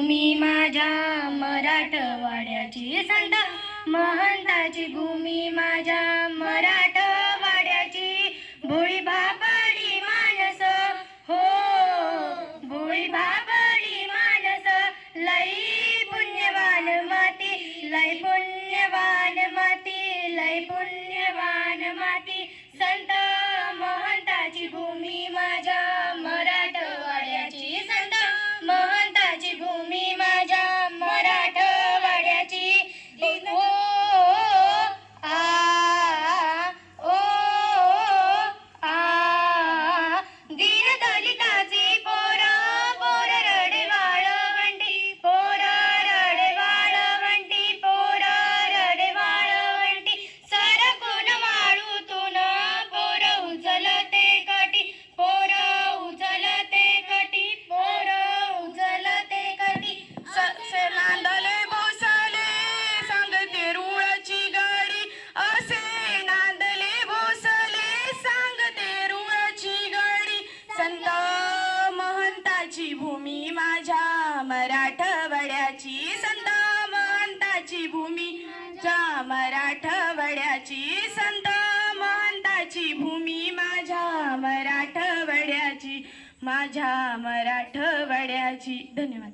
मी माझ्या मराठवाड्याची संत महंताची भूमी माझ्या मराठवाड्याची भोळी बाबडी मानस हो भोळी बाबडी मानस लई पुण्यवान माती लई पुण्यवान माती लई पुण्यवान माती. मराठवाड्याची संत महंताची भूमी. माझ्या मराठवाड्याची संत महंताची भूमी माझ्या मराठवाड्याची माझ्या मराठवाड्याची. धन्यवाद.